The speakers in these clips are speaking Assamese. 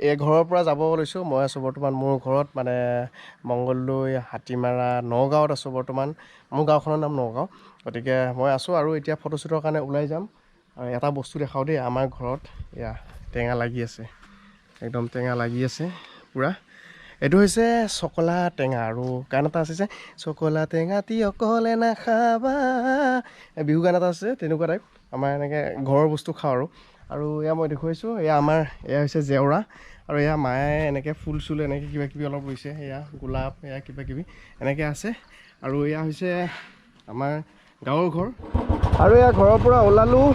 এই ঘৰৰ পৰা যাব লৈছোঁ। মই আছোঁ বৰ্তমান মোৰ ঘৰত মানে মংগলদৈ হাতীমাৰা নগাঁৱত আছোঁ বৰ্তমান। মোৰ গাঁওখনৰ নাম নগাঁও। গতিকে মই আছোঁ আৰু এতিয়া ফটোশ্বুটৰ কাৰণে ওলাই যাম। এটা বস্তু দেখাওঁ দেই আমাৰ ঘৰত। এয়া টেঙা লাগি আছে। একদম টেঙা লাগি আছে পূৰা। এইটো হৈছে চকলা টেঙা আৰু গান এটা আছে যে চকলা টেঙাটি অকলে নাখাবা। বিহু গান এটা আছে তেনেকুৱা টাইপ আমাৰ এনেকৈ ঘৰৰ বস্তু খাওঁ আৰু। আৰু এয়া মই দেখুৱাইছোঁ এয়া আমাৰ এয়া হৈছে জেওৰা আৰু এয়া মায়ে এনেকৈ ফুল চুল এনেকৈ কিবা কিবি অলপ ৰুইছে এয়া গোলাপ এয়া কিবা কিবি এনেকৈ আছে আৰু এয়া হৈছে আমাৰ গাঁৱৰ ঘৰ। আৰু এয়া ঘৰৰ পৰা ওলালোঁ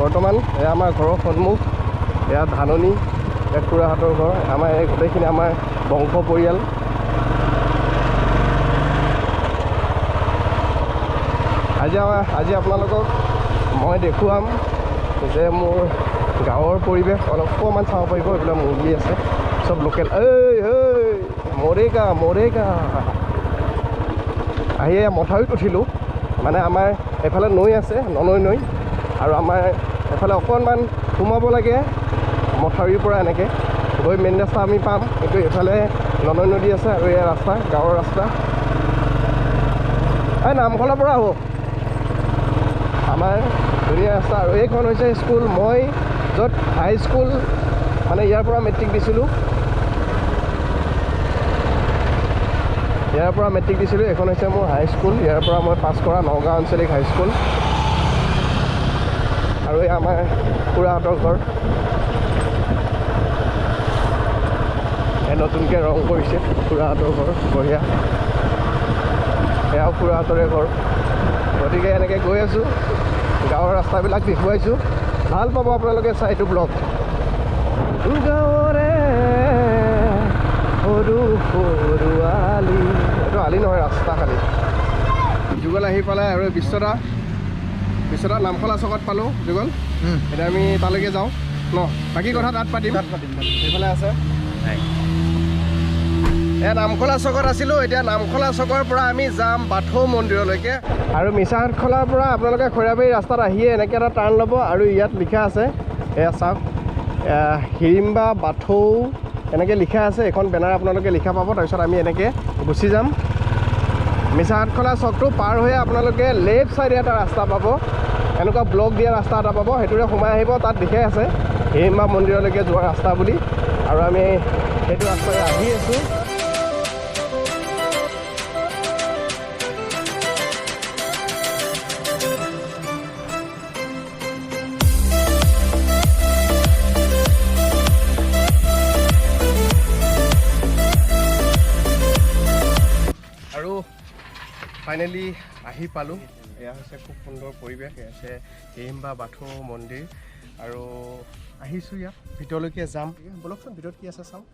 বৰ্তমান এয়া আমাৰ ঘৰৰ সন্মুখ এয়া ধাননি এয়া খুৰাহঁতৰ ঘৰ আমাৰ এই গোটেইখিনি আমাৰ বংশ পৰিয়াল। আজি আজি আপোনালোকক মই দেখুৱাম যে মোৰ গাঁৱৰ পৰিৱেশ অলপমান চাব পাৰিব এইবিলাক মুৰ্গী আছে চব লোকেল। ঐ ঐ মৰেগা মৰেগা আহি এয়া মথাউৰিত উঠিলোঁ মানে আমাৰ এইফালে নৈ আছে ননৈ নৈ আৰু আমাৰ এফালে অকণমান সোমাব লাগে মথাউৰিৰ পৰা এনেকৈ। গৈ মেইন ৰাস্তা আমি পাম কিন্তু এইফালে ননৈ নদী আছে আৰু এয়া ৰাস্তা গাঁৱৰ ৰাস্তা। এই নামঘৰৰ পৰা আহোঁ। আমাৰ ধুনীয়া ৰাস্তা আৰু এইখন হৈছে স্কুল মই য'ত হাইস্কুল মানে ইয়াৰ পৰা মেট্ৰিক দিছিলোঁ। ইয়াৰ পৰা মেট্ৰিক দিছিলোঁ এইখন হৈছে মোৰ হাইস্কুল ইয়াৰ পৰা মই পাছ কৰা নগাঁও আঞ্চলিক হাইস্কুল আৰু এই আমাৰ খুৰাহঁতৰ ঘৰ। এই নতুনকৈ ৰং কৰিছে খুৰাহঁতৰ ঘৰ বঢ়িয়া। এয়াও খুৰাহঁতৰে ঘৰ। গতিকে এনেকৈ গৈ আছোঁ। গাঁৱৰ ৰাস্তাবিলাক দেখুৱাইছোঁ। ভাল পাব আপোনালোকে চাই এইটো ব্লগ গাঁৱৰে সৰু সৰু আলি এইটো আলি নহয় ৰাস্তা খালি যুগল আহি পালে আৰু এই বিশ্বদা বিশ্বদা নামখলা চকত পালোঁ যুগল এতিয়া আমি তালৈকে যাওঁ ন বাকী কথা তাত পাতিম এইফালে আছে এয়া নামখলা চকত আছিলোঁ। এতিয়া নামখলা চকৰ পৰা আমি যাম বাথৌ মন্দিৰলৈকে। আৰু মিছাহাটখলাৰ পৰা আপোনালোকে খৈৰাবাৰী ৰাস্তাত আহিয়ে এনেকৈ এটা টাৰ্ণ ল'ব আৰু ইয়াত লিখা আছে। এয়া চাওক হিৰিম্বা বাথৌ এনেকৈ লিখা আছে। এখন বেনাৰ আপোনালোকে লিখা পাব তাৰপিছত আমি এনেকৈ গুচি যাম। মিছাহাটখলা চকটো পাৰ হৈ আপোনালোকে লেফ্ট ছাইডে এটা ৰাস্তা পাব। এনেকুৱা ব্লক দিয়া ৰাস্তা এটা পাব। সেইটোৰে সোমাই আহিব তাত লিখাই আছে হিৰিম্বা মন্দিৰলৈকে যোৱা ৰাস্তা বুলি। আৰু আমি সেইটো ৰাস্তাৰে আহি আছোঁ। ফাইনেলি আহি পালোঁ। এয়া হৈছে খুব সুন্দৰ পৰিৱেশ এয়া হৈছে হিৰিম্বা বাথৌ মন্দিৰ। আৰু আহিছোঁ ইয়াত ভিতৰলৈকে যাম। ব'লকচোন ভিতৰত কি আছে চাওঁ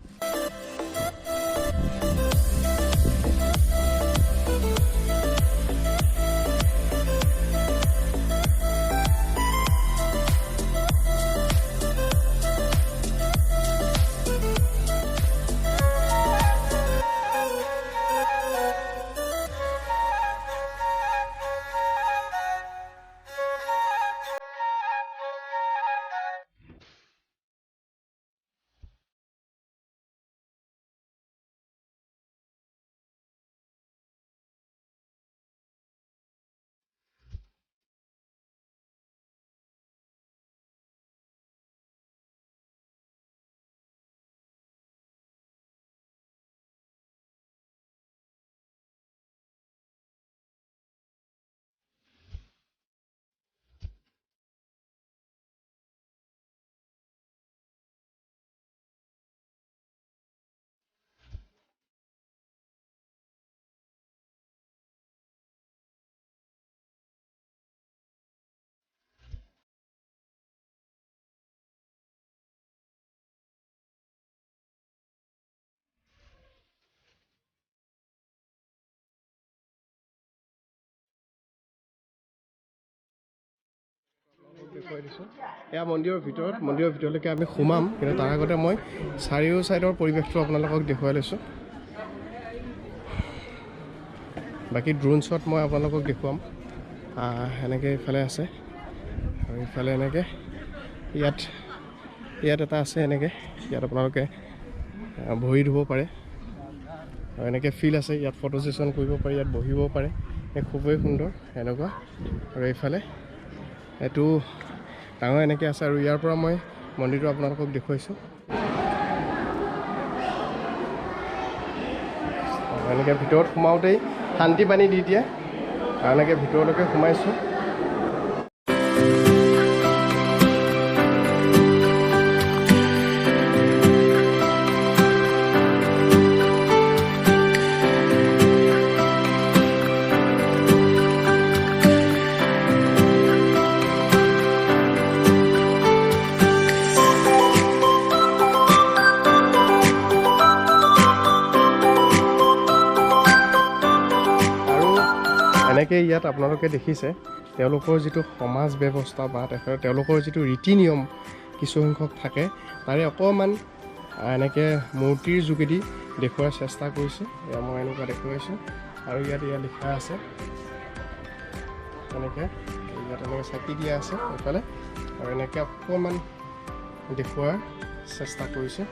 দেখুৱাই দিছোঁ? এয়া মন্দিৰৰ ভিতৰত মন্দিৰৰ ভিতৰলৈকে আমি সোমাম কিন্তু তাৰ আগতে মই চাৰিও ছাইডৰ পৰিৱেশটো আপোনালোকক দেখুৱাই লৈছোঁ। বাকী ড্ৰোন শ্বট মই আপোনালোকক দেখুৱাম। এনেকৈ ইফালে আছে। আৰু ইফালে এনেকৈ ইয়াত ইয়াত এটা আছে এনেকৈ ইয়াত আপোনালোকে ভৰি ধুব পাৰে। আৰু এনেকৈ ফিল্ড আছে ইয়াত ফটো ছেশ্যন কৰিব পাৰি ইয়াত বহিব পাৰে। খুবেই সুন্দৰ এনেকুৱা। আৰু এইফালে এইটো ডাঙৰ এনেকৈ আছে আৰু ইয়াৰ পৰা মই মন্দিৰটো আপোনালোকক দেখুৱাইছোঁ। এনেকৈ ভিতৰত সোমাওঁতেই শান্তি পানী দি দিয়ে। আৰু এনেকৈ ভিতৰলৈকে সোমাইছোঁ। এনেকৈ ইয়াত আপোনালোকে দেখিছে তেওঁলোকৰ যিটো সমাজ ব্যৱস্থা বা তেওঁলোকৰ যিটো ৰীতি নিয়ম কিছুসংখ্যক থাকে তাৰে অকণমান এনেকৈ মূৰ্তিৰ যোগেদি দেখুওৱাৰ চেষ্টা কৰিছে এয়া মই এনেকুৱা দেখুৱাইছোঁ। আৰু ইয়াত ইয়াত লিখা আছে এনেকৈ ইয়াত এনেকৈ চাকি দিয়া আছে এইফালে আৰু এনেকৈ অকণমান দেখুওৱাৰ চেষ্টা কৰিছে।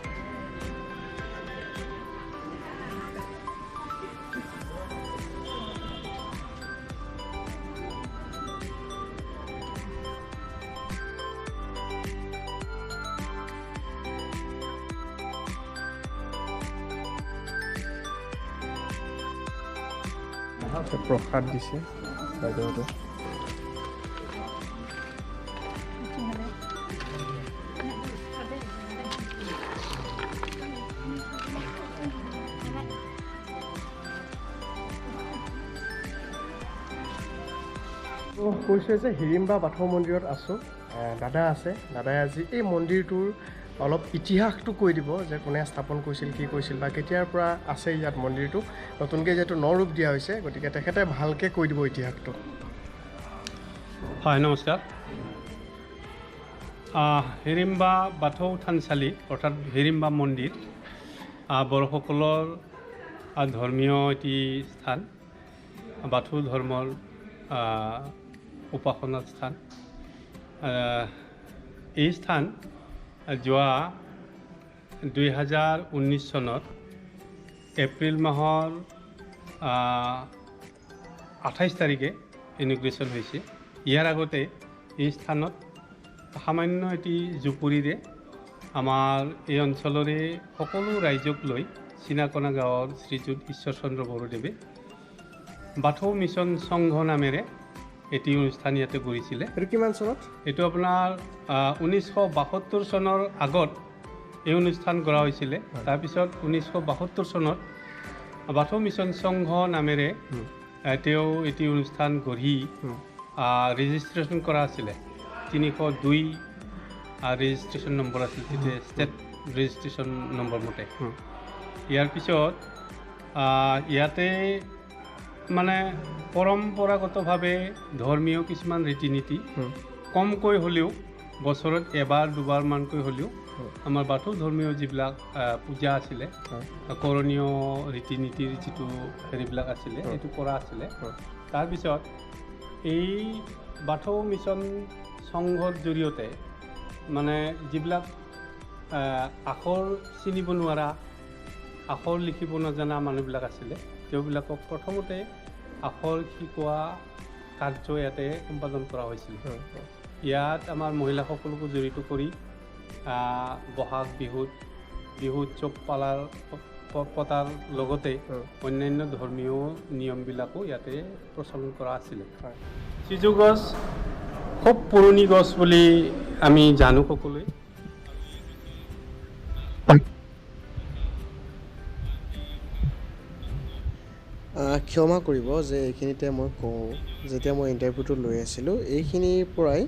প্ৰসাদ দিছে বাইদেউহঁতে। কৈছে যে হিৰিম্বা বাথৌ মন্দিৰত আছোঁ। দাদা আছে। দাদাই আজি এই মন্দিৰটোৰ অলপ ইতিহাসটো কৈ দিব যে কোনে স্থাপন কৰিছিল কি কৰিছিল বা কেতিয়াৰ পৰা আছে ইয়াত মন্দিৰটো। নতুনকৈ যিহেতু ন ৰূপ দিয়া হৈছে গতিকে তেখেতে ভালকৈ কৈ দিব ইতিহাসটো। হয় নমস্কাৰ। হিৰিম্বা বাথৌ থানচালি অৰ্থাৎ হিৰিম্বা মন্দিৰ বড়োসকলৰ ধৰ্মীয় এটি স্থান বাথৌ ধৰ্মৰ আহ, উপাসনাৰ স্থান। এই স্থান যোৱা দুই হাজাৰ ঊনৈছ চনত এপ্ৰিল মাহৰ আঠাইছ তাৰিখে ইনগ্ৰেশ্যন হৈছে। ইয়াৰ আগতে এই স্থানত সামান্য এটি জুপুৰিৰে আমাৰ এই অঞ্চলৰে সকলো ৰাইজক লৈ চিনাকনা গাঁৱৰ শ্ৰীযুত ঈশ্বৰচন্দ্ৰ বড়োদেৱে বাথৌ মিছন সংঘ নামেৰে এটি অনুষ্ঠান ইয়াতে কৰিছিলে এইটো কিমান চনত? এইটো আপোনাৰ ঊনৈছশ বাসত্তৰ চনৰ আগত এই অনুষ্ঠান কৰা হৈছিলে। তাৰপিছত ঊনৈছশ বাসত্তৰ চনত বাথৌ মিছন সংঘ নামেৰে তেওঁ এটি অনুষ্ঠান গঢ়ি ৰেজিষ্ট্ৰেশ্যন কৰা আছিলে। তিনিশ দুই ৰেজিষ্ট্ৰেশ্যন নম্বৰ আছিল। তেতিয়া ষ্টেট ৰেজিষ্ট্ৰেশ্যন নম্বৰ মতে। ইয়াৰ পিছত ইয়াতে মানে পৰম্পৰাগতভাৱে ধৰ্মীয় কিছুমান ৰীতি নীতি কমকৈ হ'লেও বছৰত এবাৰ দুবাৰমানকৈ হ'লেও আমাৰ বাথৌ ধৰ্মীয় যিবিলাক পূজা আছিলে কৰণীয় ৰীতি নীতিৰ যিটো হেৰিবিলাক আছিলে। সেইটো কৰা আছিলে। তাৰপিছত এই বাথৌ মিছন সংঘৰ জৰিয়তে মানে যিবিলাক আখৰ চিনিব নোৱাৰা আখৰ লিখিব নজনা মানুহবিলাক আছিলে। তেওঁবিলাকক প্ৰথমতে আখৰ শিকোৱা কাৰ্য ইয়াতে সম্পাদন কৰা হৈছিল। ইয়াত আমাৰ মহিলাসকলকো জড়িত কৰি বহাগ বিহুত বিহু উৎসৱ পালাৰ পতাৰ লগতে অন্যান্য ধৰ্মীয় নিয়মবিলাকো ইয়াতে প্ৰচলন কৰা আছিলে। সিজু গছ খুব পুৰণি গছ বুলি আমি জানো সকলোৱে। ক্ষমা কৰিব যে এইখিনিতে মই কওঁ যেতিয়া মই ইণ্টাৰভিউটো লৈ আছিলোঁ এইখিনিৰ পৰাই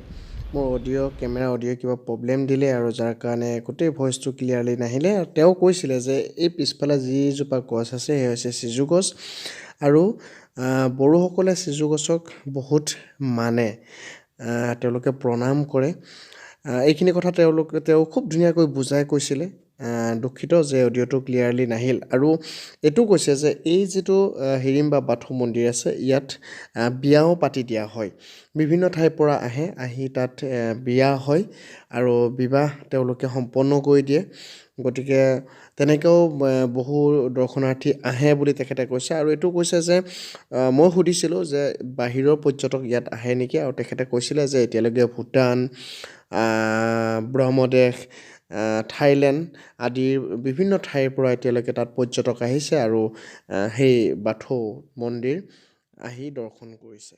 মোৰ অডিঅ' কেমেৰা অডিঅ' কিবা প্ৰব্লেম দিলে আৰু যাৰ কাৰণে গোটেই ভইচটো ক্লিয়াৰলি নাহিলে। আৰু তেওঁ কৈছিলে যে এই পিছফালে যিজোপা গছ আছে সেই হৈছে চিজু গছ। আৰু বড়োসকলে চিজু গছক বহুত মানে তেওঁলোকে প্ৰণাম কৰে। এইখিনি কথা তেওঁলোকে তেওঁ খুব ধুনীয়াকৈ বুজাই কৈছিলে। দুখিত যে অডিঅ'টো ক্লিয়াৰলি নাহিল। আৰু এইটো কৈছে যে এই যিটো হিৰিম বা বাথৌ মন্দিৰ আছে ইয়াত বিয়াও পাতি দিয়া হয়। বিভিন্ন ঠাইৰ পৰা আহে আহি তাত বিয়া হয় আৰু বিবাহ তেওঁলোকে সম্পন্ন কৰি দিয়ে। গতিকে তেনেকৈও বহু দৰ্শনাৰ্থী আহে বুলি তেখেতে কৈছে। আৰু এইটো কৈছে যে মই সুধিছিলোঁ যে বাহিৰৰ পৰ্যটক ইয়াত আহে নেকি? আৰু তেখেতে কৈছিলে যে এতিয়ালৈকে ভূটান ব্ৰহ্মদেশ থাইলেণ্ড আদিৰ বিভিন্ন ঠাইৰ পৰা এতিয়ালৈকে তাত পৰ্যটক আহিছে আৰু সেই বাথৌ মন্দিৰ আহি দৰ্শন কৰিছে।